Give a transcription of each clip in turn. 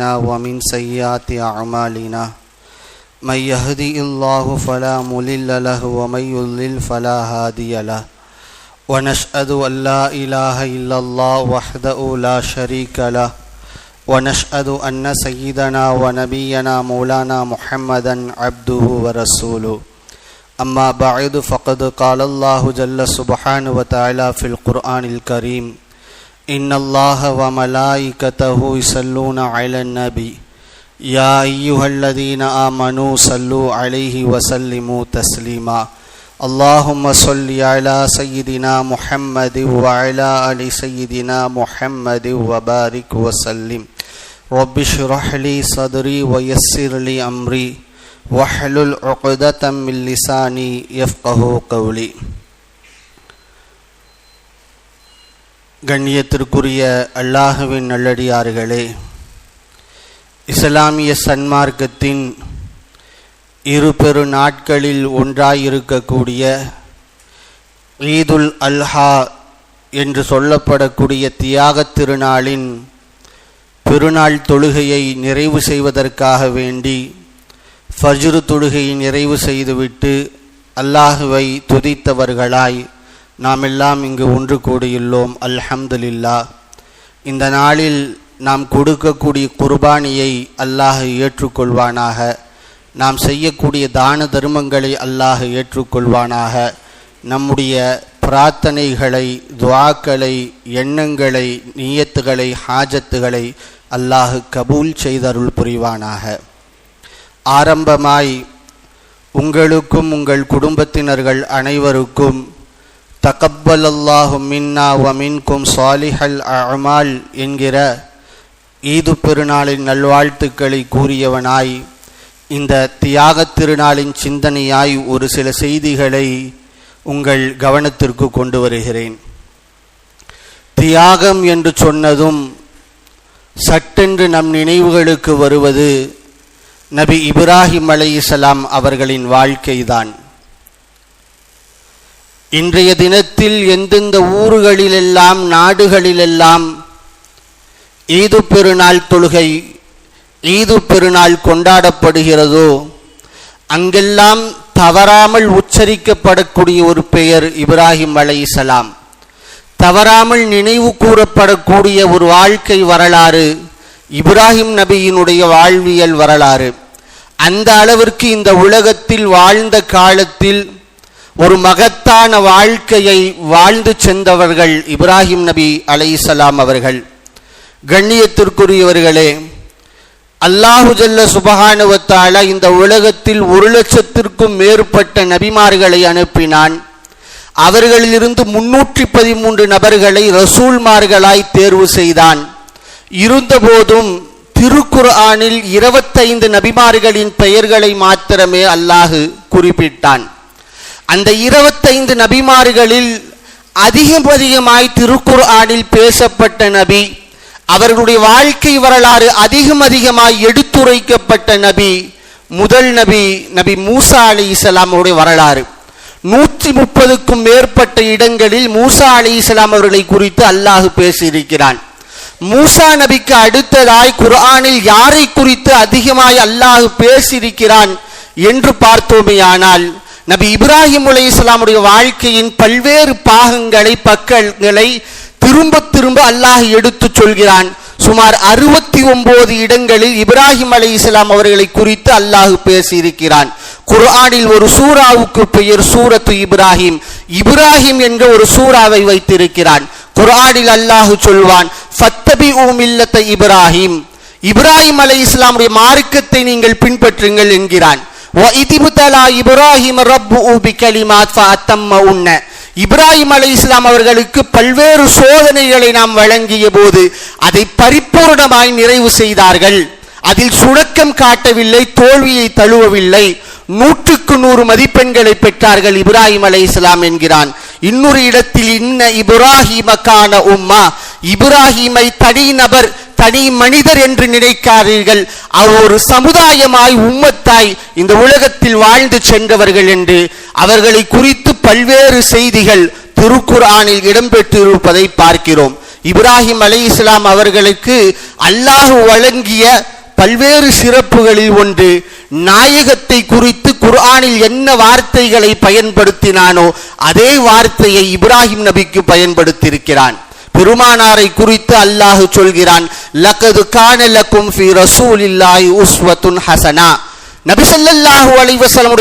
أنفسنا ومن سيئات أعمالنا من يهدي الله فلا مضل له ومن يضلل فلا هادي له ونشهد أن لا إله إلا الله وحده لا شريك له ونشهد أن سيدنا ونبينا مولانا محمدا عبده ورسوله أما بعد فقد قال الله جل سبحانه وتعالى في القرآن الكريم إن الله وملائكته يصلون على النبي. يا أيها الذين آمنوا صلوا عليه وسلموا تسليما. اللهم صل على سيدنا محمد وعلى آل سيدنا محمد وبارك وسلم. رب اشرح لي صدري ويسر لي أمري. واحلل عقدة من لساني يفقه قولي. கண்ணியத்திற்குரிய அல்லாஹுவின் நல்லடியார்களே இஸ்லாமிய சன்மார்க்கத்தின் இரு பெரு நாட்களில் ஒன்றாயிருக்கக்கூடிய ஈதுல் அல்ஹா என்று சொல்லப்படக்கூடிய தியாகத் திருநாளின் பெருநாள் தொழுகையை நிறைவு செய்வதற்காக வேண்டி ஃபஜ்ரு தொழுகையை நிறைவு செய்துவிட்டு அல்லாஹுவை துதித்தவர்களாய் நாம் எல்லாம் இங்கு ஒன்று கூடியுள்ளோம் அல்ஹம்துலில்லா. இந்த நாளில் நாம் கொடுக்கக்கூடிய குர்பானியை அல்லாஹ் ஏற்றுக்கொள்வானாக. நாம் செய்யக்கூடிய தான தர்மங்களை அல்லாஹ் ஏற்றுக்கொள்வானாக. நம்முடைய பிரார்த்தனைகளை துவாக்களை எண்ணங்களை நீயத்துகளை ஹாஜத்துகளை அல்லாஹ் கபூல் செய்தருள் புரிவானாக. ஆரம்பமாய் உங்களுக்கும் உங்கள் குடும்பத்தினர்கள் அனைவருக்கும் தகப்பல் அல்லாஹு மின்னா வமின்கும் சாலிஹல் அமால் என்கிற ஈது பெருநாளின் நல்வாழ்த்துக்களை கூறியவனாய் இந்த தியாகத் திருநாளின் சிந்தனையாய் ஒரு சில செய்திகளை உங்கள் கவனத்திற்கு கொண்டு வருகிறேன். தியாகம் என்று சொன்னதும் சட்டென்று நம் நினைவுகளுக்கு வருவது நபி இப்ராஹிம் அலையிசலாம் அவர்களின் வாழ்க்கைதான். இன்றைய தினத்தில் எந்தெந்த ஊர்களிலெல்லாம் நாடுகளிலெல்லாம் ஈது பெருநாள் தொழுகை ஈது பெருநாள் கொண்டாடப்படுகிறதோ அங்கெல்லாம் தவறாமல் உச்சரிக்கப்படக்கூடிய ஒரு பெயர் இப்ராஹிம் அலைசலாம் தவறாமல் நினைவு கூறப்படக்கூடிய ஒரு வாழ்க்கை வரலாறு இப்ராஹிம் நபியினுடைய வாழ்வியல் வரலாறு. அந்த அளவிற்கு இந்த உலகத்தில் வாழ்ந்த காலத்தில் ஒரு மகத்தான வாழ்க்கையை வாழ்ந்து சென்றவர்கள் இப்ராஹிம் நபி அலைசலாம் அவர்கள். கண்ணியத்திற்குரியவர்களே அல்லாஹுஜல்ல சுபகானுவத்தால இந்த உலகத்தில் ஒரு லட்சத்திற்கும் மேற்பட்ட நபிமார்களை அனுப்பினான். அவர்களிலிருந்து முன்னூற்றி பதிமூன்று நபர்களை ரசூல்மார்களாய் தேர்வு செய்தான். இருந்தபோதும் திருக்குர்ஆனில் இருபத்தைந்து நபிமார்களின் பெயர்களை மாத்திரமே அல்லாஹு குறிப்பிட்டான். அந்த இருபத்தைந்து நபிமார்களில் அதிகம் அதிகமாய் திருக்குர்ஆனில் பேசப்பட்ட நபி அவர்களுடைய வாழ்க்கை வரலாறு அதிகம் அதிகமாய் எடுத்துரைக்கப்பட்ட நபி முதல் நபி நபி மூசா அலி இஸ்லாமுடைய வரலாறு. நூற்றி முப்பதுக்கும் மேற்பட்ட இடங்களில் மூசா அலி இஸ்லாம் அவர்களை குறித்து அல்லாஹு பேசியிருக்கிறான். மூசா நபிக்கு அடுத்ததாய் குர்ஆனில் யாரை குறித்து அதிகமாய் அல்லாஹு பேசியிருக்கிறான் என்று பார்த்தோமேயானால் நபி இப்ராஹிம் அலி இஸ்லாமுடைய வாழ்க்கையின் பல்வேறு பாகங்களை பக்கங்களை திரும்ப திரும்ப அல்லாஹ் எடுத்து சொல்கிறான். சுமார் அறுபத்தி ஒன்பது இடங்களில் இப்ராஹிம் அலி இஸ்லாம் அவர்களை குறித்து அல்லாஹு பேசியிருக்கிறான். குர்ஆனில் ஒரு சூறாவுக்கு பெயர் சூரத்து இப்ராஹிம். இப்ராஹிம் என்ற ஒரு சூறாவை வைத்திருக்கிறான். குர்ஆனில் அல்லாஹு சொல்வான் ஃபத்தபி ஊமில்லத்த இப்ராஹிம். இப்ராஹிம் அலை இஸ்லாமுடைய மார்க்கத்தை நீங்கள் பின்பற்றுங்கள் என்கிறான். இப்ராஹிம் கலிமாத் உன்ன இப்ராஹிம் அலை இஸ்லாம் அவர்களுக்கு பல்வேறு சோதனைகளை நாம் வழங்கிய போது அதை பரிபூர்ணமாய் நிறைவு செய்தார்கள். அதில் சுணக்கம் காட்டவில்லை தோல்வியை தழுவவில்லை. நூற்றுக்கு நூறு மதிப்பெண்களை பெற்றார்கள் இப்ராஹிம் அலை இஸ்லாம் என்கிறான். இன்னொரு இடத்தில் இன்ன இப்ராஹிமக்கான உம்மா. இப்ராஹிமை தனி நபர் தனி மனிதர் என்று நினைக்காதீர்கள். அவர் ஒரு சமுதாயமாய் உம்மத்தாய் இந்த உலகத்தில் வாழ்ந்து சென்றவர்கள் என்று அவர்களை குறித்து பல்வேறு செய்திகள் திருக்குர்ஆனில் இடம்பெற்றிருப்பதை பார்க்கிறோம். இப்ராஹிம் அலை இஸ்லாம் அவர்களுக்கு அல்லாஹ் வழங்கிய பல்வேறு சிறப்புகளில் ஒன்று நாயகத்தை குறித்து குர்ஆனில் என்ன வார்த்தைகளை பயன்படுத்தினானோ அதே வார்த்தையை இப்ராஹிம் நபிக்கு பயன்படுத்தியிருக்கிறான். பெருமானாரை குறித்து அல்லாஹு சொல்கிறான் லக்கது கான ஃபி ரசூலில்லாஹி உஸ்வத்துன் ஹசனா. நபி ஸல்லல்லாஹு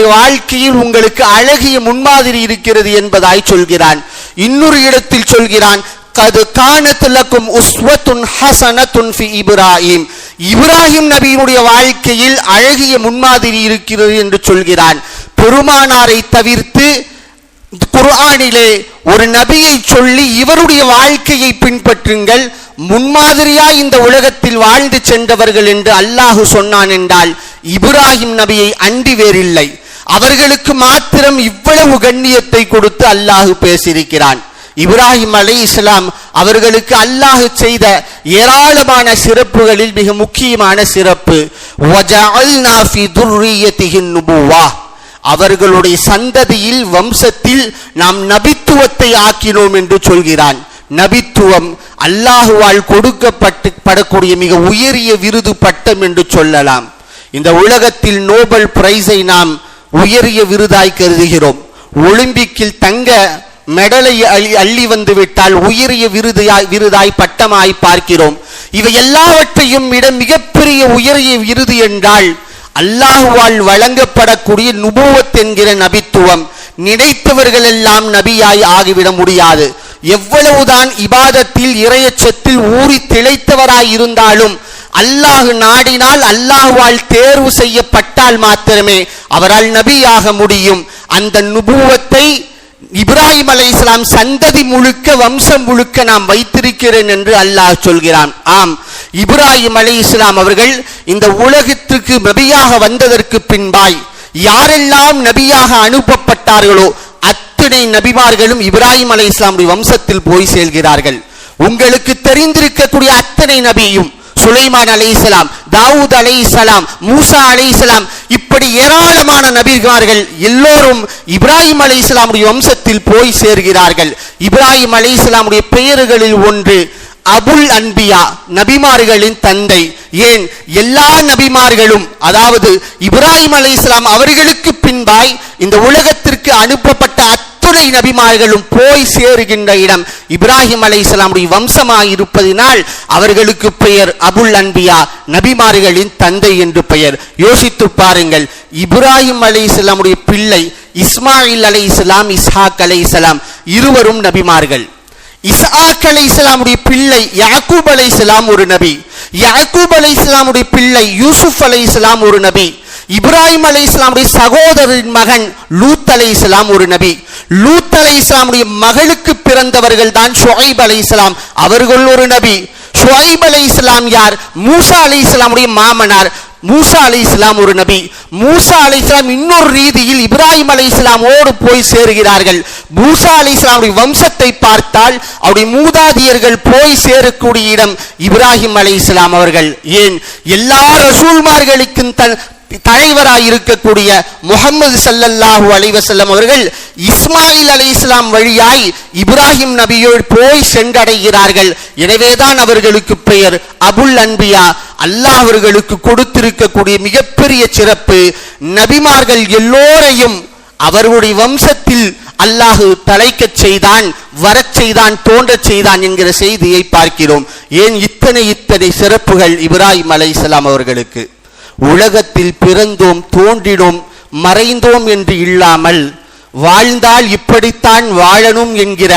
வாழ்க்கையில் உங்களுக்கு அழகிய முன்மாதிரி இருக்கிறது என்பதாய் சொல்கிறான். இன்னொரு இடத்தில் சொல்கிறான் கது கானத் உஸ்வத்துன் ஹசனத்துன் ஃபி இப்ராஹிம். இப்ராஹிம் நபியினுடைய வாழ்க்கையில் அழகிய முன்மாதிரி இருக்கிறது என்று சொல்கிறான். பெருமானாரை தவிர்த்து குர்ஆனிலே ஒரு நபியை சொல்லி இவருடைய வாழ்க்கையை பின்பற்றுங்கள் முன்மாதிரியாய் இந்த உலகத்தில் வாழ்ந்து சென்றவர்கள் என்று அல்லாஹு சொன்னான் என்றால் இப்ராஹிம் நபியை அண்டி வேறில்லை. அவர்களுக்கு மாத்திரம் இவ்வளவு கண்ணியத்தை கொடுத்து அல்லாஹு பேசியிருக்கிறான். இப்ராஹிம் அலை இஸ்லாம் அவர்களுக்கு அல்லாஹு செய்த ஏராளமான சிறப்புகளில் மிக முக்கியமான சிறப்பு அவர்களுடைய சந்ததியில் வம்சத்தில் நாம் நபித்துவத்தை ஆக்கினோம் என்று சொல்கிறான். நபித்துவம் அல்லாஹுவால் கொடுக்கப்பட்டு படக்கூடிய மிக உயரிய விருது பட்டம் என்று சொல்லலாம். இந்த உலகத்தில் நோபல் பிரைஸை நாம் உயரிய விருதாய் கருதுகிறோம். ஒலிம்பிக்கில் தங்க மெடலை அள்ளி அள்ளி வந்துவிட்டால் உயரிய விருதாய் விருதாய் பட்டமாய் பார்க்கிறோம். இவை எல்லாவற்றையும் விட மிகப்பெரிய உயரிய விருது என்றால் அல்லாஹுவால் வழங்கப்படக்கூடிய நுபுவத் என்கிற நபித்துவம் நினைத்தவர்கள் எல்லாம் நபியாய் ஆகிவிட முடியாது. எவ்வளவுதான் இபாதத்தில் இறையச்சத்தில் ஊறி திளைத்தவராய் இருந்தாலும் அல்லாஹ் நாடினால் அல்லாஹுவால் தேர்வு செய்யப்பட்டால் மாத்திரமே அவரால் நபியாக முடியும். அந்த நுபுவத்தை இப்ராஹிம் அலை இஸ்லாம் சந்ததி முழுக்க வம்சம் முழுக்க நாம் வைத்திருக்கிறேன் என்று அல்லாஹ் சொல்கிறான். ஆம் இப்ராஹிம் அலை இஸ்லாம் அவர்கள் இந்த உலகத்திற்கு நபியாக வந்ததற்கு பின்பாய் யாரெல்லாம் நபியாக அனுப்பப்பட்டார்களோ அத்தனை நபிமார்களும் இப்ராஹிம் அலை இஸ்லாமுடைய வம்சத்தில் போய் சேர்கிறார்கள். உங்களுக்கு தெரிந்திருக்கக்கூடிய அத்தனை நபியும் சுலைமான் அலைஹிஸ்ஸலாம் தாவூத் அலைஹிஸ்ஸலாம் மூசா அலைஹிஸ்ஸலாம் இப்படி ஏராளமான நபிமார்கள் எல்லோரும் இப்ராஹிம் அலைஹிஸ்ஸலாமுடைய வம்சத்தில் போய் சேர்கிறார்கள். இப்ராஹிம் அலைஹிஸ்ஸலாமுடைய பெயர்களில் ஒன்று அபுல் அன்பியா நபிமார்களின் தந்தை. ஏன்? எல்லா நபிமார்களும் அதாவது இப்ராஹிம் அலைஹிஸ்ஸலாம் அவர்களுக்கு பின்பாய் இந்த உலகத்திற்கு அனுப்பப்பட்ட அத்துணை நபிமார்களும் போய் சேருகின்ற இடம் இப்ராஹிம் அலை இஸ்லாமுடைய வம்சமாய் இருப்பதினால் அவர்களுக்கு பெயர் அபுல் அன்பியா நபிமார்களின் தந்தை என்று பெயர். யோசித்து பாருங்கள் இப்ராஹிம் அலை இஸ்லாமுடைய பிள்ளை இஸ்மாயில் அலை இஸ்லாம் இஸ்ஹாக் அலை இஸ்லாம் இருவரும் நபிமார்கள். இசாக் அலை இஸ்லாமுடைய பிள்ளை யாக்கூப் அலை இஸ்லாம் ஒரு நபி. யாக்கூப் அலை இஸ்லாமுடைய பிள்ளை யூசுப் அலை இஸ்லாம் ஒரு நபி. இப்ராஹிம் அலை இஸ்லாமுடைய சகோதரின் மகன் லூத் அலை இஸ்லாம் ஒரு நபி. லூத் அலை இஸ்லாமுடைய மகளுக்கு பிறந்தவர்கள் தான் ஷொஹைப் அலை இஸ்லாம். அவர்கள் ஒரு நபி. ஷுவைப் அலி இஸ்லாம் யார்? மூசா அலி இஸ்லாமுடைய மாமனார். மூசா அலி இஸ்லாம் ஒரு நபி. மூசா அலி இஸ்லாம் இன்னொரு ரீதியில் இப்ராஹிம் அலை இஸ்லாமோடு போய் சேருகிறார்கள். மூசா அலி இஸ்லாமுடைய வம்சத்தை பார்த்தால் அவருடைய மூதாதியர்கள் போய் சேரக்கூடிய இடம் இப்ராஹிம் அலி இஸ்லாம் அவர்கள். ஏன்? எல்லா ரசூல்மார்களுக்கும் தன் தலைவராய் இருக்கக்கூடிய முகமது சல்லல்லாஹு அலைவசல்லம் அவர்கள் இஸ்மாயில் அலி இஸ்லாம் வழியாய் இப்ராஹிம் நபியோடு போய் சென்றடைகிறார்கள். எனவேதான் அவர்களுக்கு பெயர் அபுல் அன்பியா. அல்லாஹ் அவர்களுக்கு கொடுத்திருக்கக்கூடிய மிகப்பெரிய சிறப்பு நபிமார்கள் எல்லோரையும் அவர்களுடைய வம்சத்தில் அல்லாஹு தலைக்கச் செய்தான் வரச் செய்தான் தோன்றச் செய்தான் என்கிற செய்தியை பார்க்கிறோம். ஏன் இத்தனை இத்தனை சிறப்புகள் இப்ராஹிம் அலை அவர்களுக்கு? உலகத்தில் பிறந்தோம் தோன்றினோம் மறைந்தோம் என்று இல்லாமல் வாழ்ந்தால் இப்படித்தான் வாழணும் என்கிற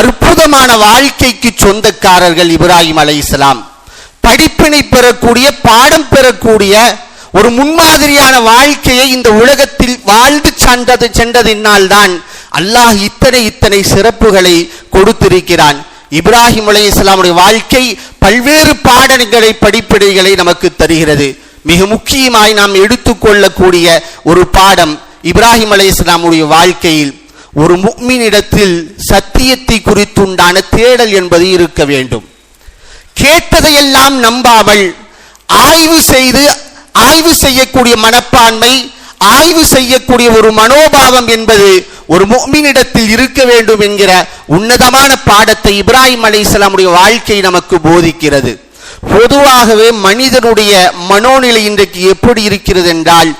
அற்புதமான வாழ்க்கைக்கு சொந்தக்காரர்கள் இப்ராஹிம் அலை இஸ்லாம் படிப்பினை பெறக்கூடிய பாடம் பெறக்கூடிய ஒரு முன்மாதிரியான வாழ்க்கையை இந்த உலகத்தில் வாழ்ந்து சென்றது சென்றதினால் தான் அல்லாஹ் இத்தனை இத்தனை சிறப்புகளை கொடுத்திருக்கிறான். இப்ராஹிம் அலை இஸ்லாமுடைய வாழ்க்கை பல்வேறு பாடங்களை படிப்பினைகளை நமக்கு தருகிறது. மிக முக்கியமாய் நாம் எடுத்துக்கொள்ளக்கூடிய ஒரு பாடம் இப்ராஹிம் அலை இஸ்லாமுடைய வாழ்க்கையில் ஒரு முக்மினிடத்தில் சத்தியத்தை குறித்துண்டான தேடல் என்பது இருக்க வேண்டும். கேட்டதையெல்லாம் நம்பாமல் ஆய்வு செய்து ஆய்வு செய்யக்கூடிய மனப்பான்மை ஆய்வு செய்யக்கூடிய ஒரு மனோபாவம் என்பது ஒரு முக்மினிடத்தில் இருக்க வேண்டும் என்கிற உன்னதமான பாடத்தை இப்ராஹிம் அலைஹிஸ்ஸலாமுடைய வாழ்க்கை நமக்கு போதிக்கிறது. பொதுவாகவே மனிதனுடைய மனோநிலை இன்றைக்கு எப்படி இருக்கிறது என்றால்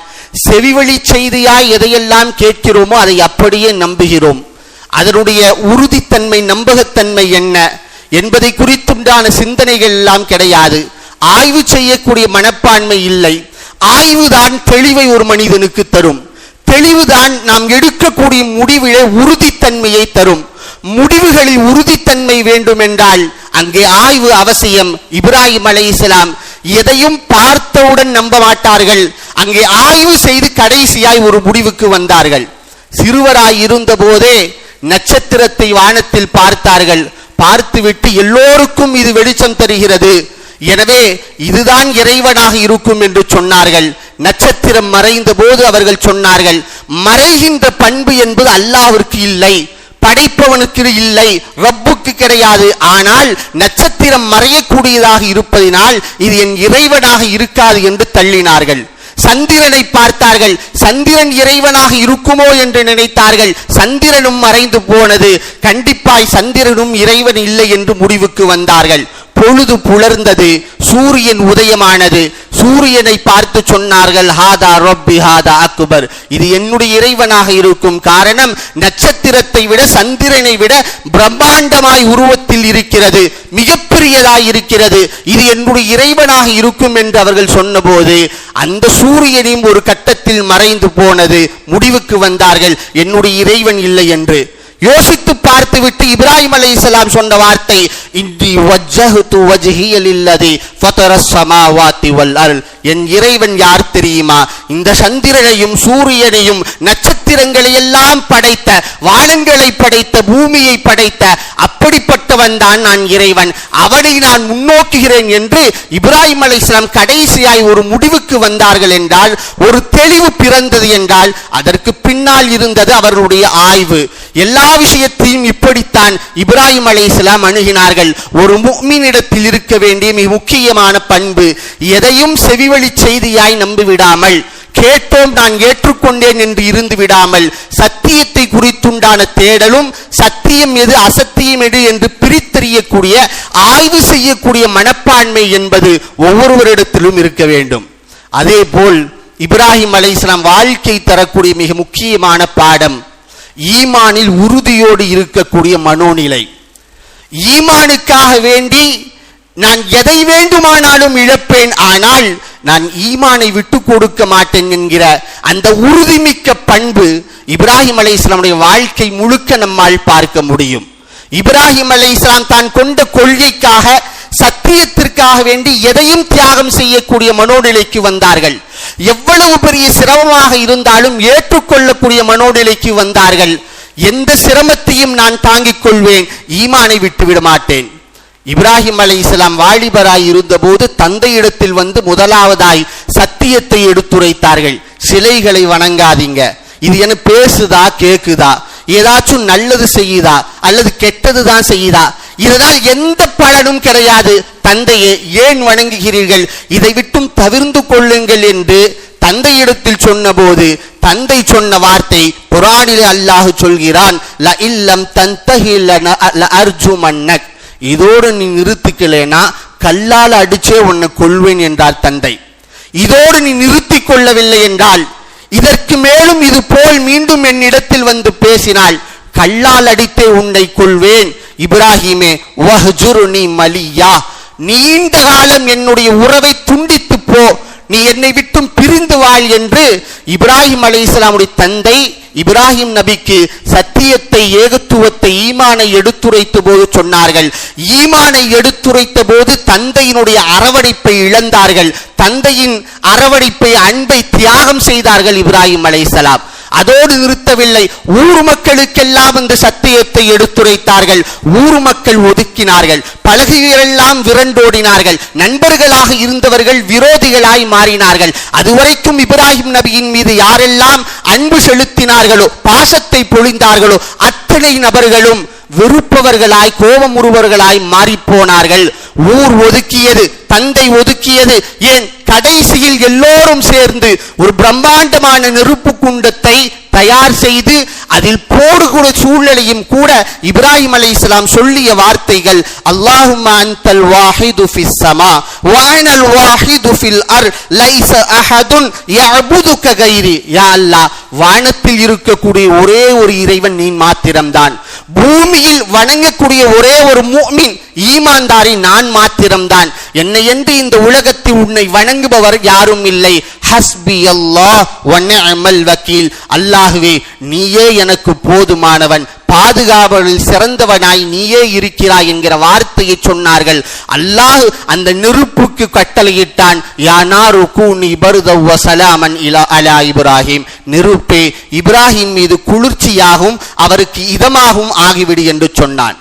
செவிவழி செய்தியாய் எதையெல்லாம் கேட்கிறோமோ அதை அப்படியே நம்புகிறோம். அதனுடைய உறுதித்தன்மை நம்பகத்தன்மை என்ன என்பதை குறித்துண்டான சிந்தனைகள் எல்லாம் கிடையாது. ஆய்வு செய்யக்கூடிய மனப்பான்மை இல்லை. ஆய்வுதான் தெளிவை ஒரு மனிதனுக்கு தரும். தெளிவுதான் நாம் எடுக்கக்கூடிய முடிவிலே உறுதித்தன்மையை தரும். முடிவுகளில் உறுதித்தன்மை வேண்டும் என்றால் அங்கே ஆய்வு அவசியம். இப்ராஹிம் அலைஹிஸ்ஸலாம் எதையும் பார்த்தவுடன் நம்ப மாட்டார்கள். அங்கே ஆய்வு செய்து கடைசியாய் ஒரு முடிவுக்கு வந்தார்கள். சிறுவராய் இருந்தபோதே நட்சத்திரத்தை வானத்தில் பார்த்தார்கள். பார்த்துவிட்டு எல்லோருக்கும் இது வெளிச்சம் தருகிறது. எனவே இதுதான் இறைவனாக இருக்கும் என்று சொன்னார்கள். நட்சத்திரம் மறைந்த போது அவர்கள் சொன்னார்கள் மறைகின்ற பண்பு என்பது அல்லாவிற்கு இல்லை. படைப்பவனுக்கு இல்லை. ரப்புக்கு கிடையாது. ஆனால் நட்சத்திரம் மறையக்கூடியதாக இருப்பதினால் இது என் இறைவனாக இருக்காது என்று தள்ளினார்கள். சந்திரனை பார்த்தார்கள். சந்திரன் இறைவனாக இருக்குமோ என்று நினைத்தார்கள். சந்திரனும் மறைந்து போனது. கண்டிப்பாய் சந்திரனும் இறைவன் இல்லை என்று முடிவுக்கு வந்தார்கள். பொழுது புலர்ந்தது சூரியன் உதயமானது. சூரியனை பார்த்து சொன்னார்கள் ஹாதா ரொப்பி ஹாதா அக்பர். இது என்னுடைய இறைவனாக இருக்கும் காரணம் நட்சத்திரத்தை விட சந்திரனை விட பிரம்மாண்டமாய் உருவத்தில் இருக்கிறது மிகப்பெரியதாய் இருக்கிறது. இது என்னுடைய இறைவனாக இருக்கும் என்று அவர்கள் சொன்னபோது அந்த சூரியனையும் ஒரு கட்டத்தில் மறைந்து போனது முடிவுக்கு வந்தார்கள் என்னுடைய இறைவன் இல்லை என்று. யோசித்து பார்த்துவிட்டு இப்ராஹிம் அலைஹிஸ்ஸலாம் சொன்ன வார்த்தை இன்றி வஜ்ஜஹது வஜ்ஹியல் இல்லதி ஃபதர சமாவாத்தி வல் அருள். என் இறைவன் யார் தெரியுமா? இந்த சந்திரனையும் சூரியனையும் நட்சத்திரங்களை எல்லாம் படைத்த வானங்களை படைத்த பூமியை படைத்த அப்படிப்பட்டவன் தான் நான் இறைவன். அவனை நான் முன்னோக்குகிறேன் என்று இப்ராஹிம் அலைஹிஸ்ஸலாம் கடைசியாய் ஒரு முடிவுக்கு வந்தார்கள் என்றால் ஒரு தெளிவு பிறந்தது என்றால் அதற்கு பின்னால் இருந்தது அவர்களுடைய ஆய்வு. எல்லா விஷயத்தையும் இப்படித்தான் இப்ராஹிம் அலைஹிஸ்ஸலாம் அணுகினார்கள். ஒரு முக்மீனிடத்தில் இருக்க வேண்டிய மிக முக்கியமான பண்பு எதையும் செவிவழி செய்தியாய் நம்பிவிடாமல் கேட்டோம் நான் ஏற்றுக்கொண்டேன் என்று இருந்து விடாமல் சத்தியத்தை குறித்துண்டான தேடலும் சத்தியம் எது அசத்தியம் எது என்று பிரித்தறியக்கூடிய ஆய்வு செய்யக்கூடிய மனப்பான்மை என்பது ஒவ்வொருவரிடத்திலும் இருக்க வேண்டும். அதே போல் இப்ராஹிம் இஸ்லாம் வாழ்க்கை தரக்கூடிய மிக முக்கியமான பாடம் ஈமானில் உறுதியோடு இருக்கக்கூடிய மனோநிலை. ஈமானுக்காக வேண்டி நான் எதை வேண்டுமானாலும் இழப்பேன் ஆனால் நான் ஈமானை விட்டு கொடுக்க மாட்டேன் என்கிற அந்த உறுதிமிக்க பண்பு இப்ராஹிம் அலைஹிஸ்ஸலாமுடைய வாழ்க்கை முழுக்க நம்மால் பார்க்க முடியும். இப்ராஹிம் அலைஹிஸ்ஸலாம் தான் கொண்ட கொள்கைக்காக சத்தியத்திற்காக வேண்டி எதையும் தியாகம் செய்யக்கூடிய மனோநிலைக்கு வந்தார்கள். எவ்வளவு பெரிய சிரமமாக இருந்தாலும் ஏற்றுக்கொள்ளக்கூடிய மனோநிலைக்கு வந்தார்கள். எந்த சிரமத்தையும் நான் தாங்கிக் கொள்வேன் ஈமானை விட்டு விட மாட்டேன். இப்ராஹிம் அலை இஸ்லாம் வாலிபராய் இருந்தபோது தந்தையிடத்தில் வந்து முதலாவதாய் சத்தியத்தை எடுத்துரைத்தார்கள். சிலைகளை வணங்காதீங்க. இது என்ன பேசுதா கேக்குதா? ஏதாச்சும் நல்லது செய்யுதா? அல்லது கெட்டது தான் செய்யுதா? இதனால் எந்த பலனும் கிடையாது. தந்தையே ஏன் வணங்குகிறீர்கள்? இதை விட்டும் தவிர்ந்து கொள்ளுங்கள் என்று தந்தையிடத்தில் சொன்னபோது தந்தை சொன்ன வார்த்தை குரானிலே அல்லாஹ் சொல்கிறான் ல இல்லம் தந்தஹி ல அர்ஜுமன்னக். இதோடு நீ நிறுத்திக்கலேனா கல்லால் அடிச்சே உன்னை கொள்வேன் என்றார் தந்தை. இதோடு நீ நிறுத்தி கொள்ளவில்லை என்றால் இதற்கு மேலும் இது போல் மீண்டும் என்னிடத்தில் வந்து பேசினால் கல்லால் அடித்தே உன்னை கொள்வேன் இப்ராஹிமே வஹ்ஜுருனி மலியா நீண்ட காலம் என்னுடைய உறவை துண்டித்து போ நீ என்னை விட்டும் பிரிந்து வாழ் என்று இப்ராஹிம் அலைஹிஸ்ஸலாமுடைய தந்தை இப்ராஹிம் நபிக்கு சத்தியத்தை ஏகத்துவத்தை ஈமானை எடுத்துரைத்த போது சொன்னார்கள். ஈமானை எடுத்துரைத்த போது தந்தையினுடைய அரவணைப்பை இழந்தார்கள். தந்தையின் அரவணைப்பை அன்பை தியாகம் செய்தார்கள் இப்ராஹிம் அலைஹிஸ்ஸலாம். அதோடு நிறுத்தவில்லை. ஊர் மக்களுக்கெல்லாம் இந்த சத்தியத்தை எடுத்துரைத்தார்கள். ஊர் மக்கள் ஒதுக்கினார்கள். பழகுகளெல்லாம் விரண்டோடினார்கள். நண்பர்களாக இருந்தவர்கள் விரோதிகளாய் மாறினார்கள். அதுவரைக்கும் இப்ராஹிம் நபியின் மீது யாரெல்லாம் அன்பு செலுத்தினார்களோ பாசத்தை பொழிந்தார்களோ அத்தனை நபர்களும் வெறுப்பவர்களாய் கோபம் உருவர்களாய் மாறிப்போனார்கள். ஊர் ஒதுக்கியது தந்தை ஒதுக்கியது ஏன் கடைசியில் எல்லோரும் சேர்ந்து ஒரு பிரம்மாண்டமான நெருப்பு குண்டத்தை தயார் செய்து அதில் போடுகிற சூழ்நிலையும் கூட இப்ராஹிம் அலி இஸ்லாம் சொல்லிய வார்த்தைகள் அல்லாஹும் அன்தல் வாஹிது ஃபிஸ் சமா வானல் வாஹிது ஃபில் அர் லைஸ அஹதுன் யஅபுதுக கைரி. யா அல்லாஹ் வானத்தில் இருக்கக்கூடிய ஒரே ஒரு இறைவன் நீ மாத்திரம்தான். பூமி பூமியில் வணங்கக்கூடிய ஒரே ஒரு மூமின் ஈமான்தாரி நான் மாத்திரம்தான். என்னை என்று இந்த உலகத்தில் உன்னை வணங்குபவர் யாரும் இல்லை. ஹஸ்பி அல்லாஹ் ஒன்னமல் வக்கீல். அல்லாஹுவே நீயே எனக்கு போதுமானவன். பாதுகாவலில் சிறந்தவனாய் நீயே இருக்கிறாய் என்கிற வார்த்தையை சொன்னார்கள். அல்லாஹ் அந்த நெருப்புக்கு கட்டளையிட்டான். யானாரு கூனி பருதவ சலாமன் இலா அலா இப்ராஹிம். நெருப்பே இப்ராஹிம் மீது குளிர்ச்சியாகவும் அவருக்கு இதமாகவும் ஆகிவிடு என்று சொன்னான்.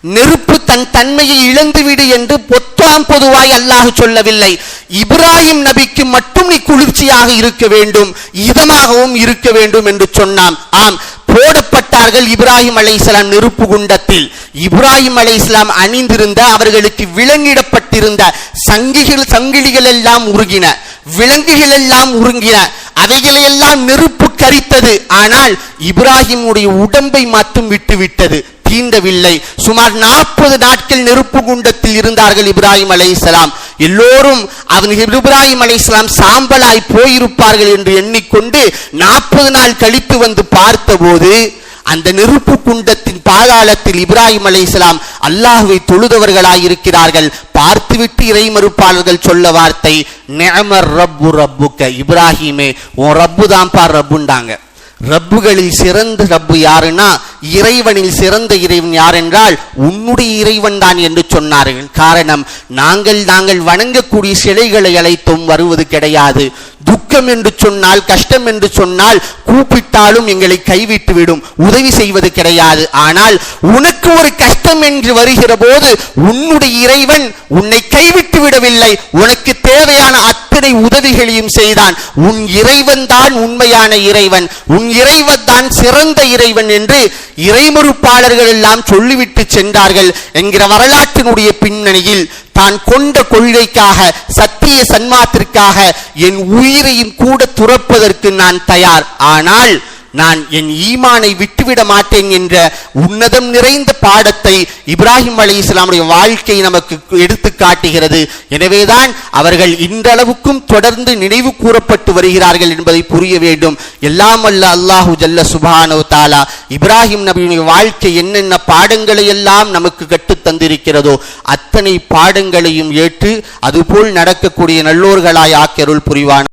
நெருப்பு தன் தன்மையை இழந்துவிடு என்று பொத்தாம் பொதுவாய் அல்லாஹ் சொல்லவில்லை. இப்ராஹிம் நபிக்கு மட்டும் நீ குளிர்ச்சியாக இருக்க வேண்டும் இதமாகவும் இருக்க வேண்டும் என்று சொன்னான். ஆம் போடப்பட்டார்கள் இப்ராஹிம் அலைஹிஸ்ஸலாம் நெருப்பு குண்டத்தில். இப்ராஹிம் அலைஹிஸ்ஸலாம் அணிந்திருந்த அவர்களுக்கு விலங்கிடப்பட்டிருந்த சங்கிகள் சங்கிலிகள் எல்லாம் உருகின. விலங்குகள் எல்லாம் உருங்கின. அவைகளையெல்லாம் நெருப்பு கரித்தது. ஆனால் இப்ராஹிமுடைய உடம்பை மட்டும் விட்டுவிட்டது. தீண்டவில்லை. சுமார் நாற்பது நாட்கள் நெருப்பு குண்டத்தில் இருந்தார்கள் இப்ராஹிம் அலைஹிஸ்ஸலாம். எல்லோரும் அவன் இப்ராஹிம் அலைசலாம் சாம்பலாய் போயிருப்பார்கள் என்று எண்ணிக்கொண்டு நாற்பது நாள் கழித்து வந்து பார்த்தபோது அந்த நெருப்பு குண்டத்தின் பாதாளத்தில் இப்ராஹிம் அலைஹிஸ்ஸலாம் இஸ்லாம் அல்லாஹுவை இருக்கிறார்கள் பார்த்துவிட்டு இறை மறுப்பாளர்கள் சொல்ல வார்த்தை நிஅமர் ரப்பு ரப்புக்க. இப்ராஹிமே உன் ரப்பு தான்ப்பா ரப்புண்டாங்க. ரப்புகளில் சிறந்த ரப்பு யாருன்னா இறைவனில் சிறந்த இறைவன் யார் என்றால் உன்னுடைய இறைவன் தான் என்று சொன்னார்கள். காரணம் நாங்கள் நாங்கள் வணங்கக்கூடிய சிலைகளை அழைத்தும் வருவது கிடையாது. துக்கம் என்று சொன்னால் கஷ்டம் என்று சொன்னால் கூப்பிட்டாலும் எங்களை கைவிட்டு விடும். உதவி செய்வது கிடையாது. ஆனால் உனக்கு ஒரு கஷ்டம் என்று வருகிற போது உன்னுடைய இறைவன் உன்னை கைவிட்டு விடவில்லை. உனக்கு தேவையான அத்தனை உதவிகளையும் செய்தான். உன் இறைவன் தான் உண்மையான இறைவன். உன் இறைவன் தான் சிறந்த இறைவன் என்று இறைமறுப்பாளர்கள் எல்லாம் சொல்லிவிட்டு சென்றார்கள். என்கிற வரலாற்றினுடைய பின்னணியில் தான் கொண்ட கொள்கைக்காக சத்திய சன்மாத்திற்காக என் உயிரையும் கூட துறப்பதற்கு நான் தயார். ஆனால் நான் என் ஈமானை விட்டுவிட மாட்டேன் என்ற உன்னதம் நிறைந்த பாடத்தை இப்ராஹிம் அலி இஸ்லாமுடைய வாழ்க்கை நமக்கு எடுத்து காட்டுகிறது. எனவேதான் அவர்கள் இன்றளவுக்கும் தொடர்ந்து நினைவு கூறப்பட்டு வருகிறார்கள் என்பதை புரிய வேண்டும். எல்லாம் அல்ல அல்லாஹு ஜல்ல சுபானோ தாலா இப்ராஹிம் நபியுடைய வாழ்க்கை என்னென்ன பாடங்களை எல்லாம் நமக்கு கற்றுத் தந்திருக்கிறதோ அத்தனை பாடங்களையும் ஏற்று அதுபோல் நடக்கக்கூடிய நல்லோர்களாய் ஆக்கியருள் புரிவான